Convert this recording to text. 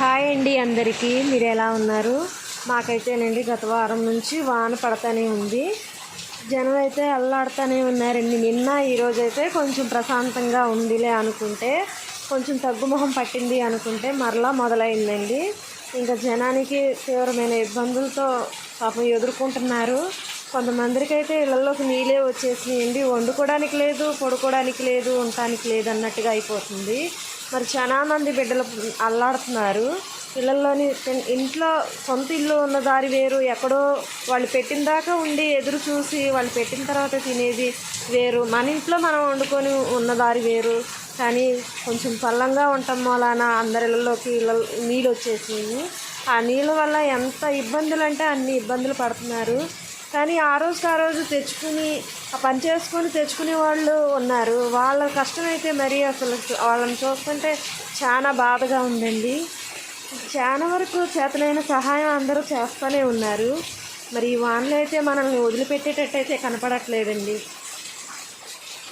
Hi అండి అందరికీ. మీరు ఎలా ఉన్నారు? మాకైతేనండి గత వారం నుంచి వాన పడతానే ఉంది. జనం అయితే అల్లాడుతూనే ఉన్నారండి. నిన్న ఈరోజు అయితే కొంచెం ప్రశాంతంగా ఉందిలే అనుకుంటే కొంచెం తగ్గుముఖం పట్టింది అనుకుంటే మరలా మొదలైందండి. ఇంకా జనానికి తీవ్రమైన ఇబ్బందులతో పాపం ఎదుర్కొంటున్నారు. కొంతమందికి అయితే ఇళ్ళల్లోకి నీళ్ళే వచ్చేసినాయండి. వండుకోవడానికి లేదు పడుకోవడానికి లేదు ఉండటానికి లేదు అన్నట్టుగా అయిపోతుంది. మరి చాలా మంది బిడ్డలు అల్లాడుతున్నారు. ఇళ్ళల్లోని ఇంట్లో సొంత ఇల్లు ఉన్న దారి వేరు. ఎక్కడో వాళ్ళు పెట్టిన దాకా ఉండి ఎదురు చూసి వాళ్ళు పెట్టిన తర్వాత తినేది వేరు. మన ఇంట్లో మనం వండుకొని ఉన్న దారి వేరు. కానీ కొంచెం పల్లంగా ఉండటం వలన అందరి ఇళ్ళలోకి ఇళ్ళ నీళ్ళు వచ్చేసింది ఆ నీళ్ళ వల్ల ఎంత ఇబ్బందులు అంటే అన్ని ఇబ్బందులు పడుతున్నారు. కానీ ఆ రోజుకి ఆ రోజు తెచ్చుకుని ఆ పని చేసుకొని తెచ్చుకునే వాళ్ళు ఉన్నారు. వాళ్ళ కష్టమైతే మరీ అసలు వాళ్ళని చూస్తుంటే చాలా బాధగా ఉందండి. చాలా వరకు చేతనైన సహాయం అందరూ చేస్తూనే ఉన్నారు. మరి ఈ వానలు అయితే మనల్ని వదిలిపెట్టేటట్టు అయితే కనపడట్లేదండి.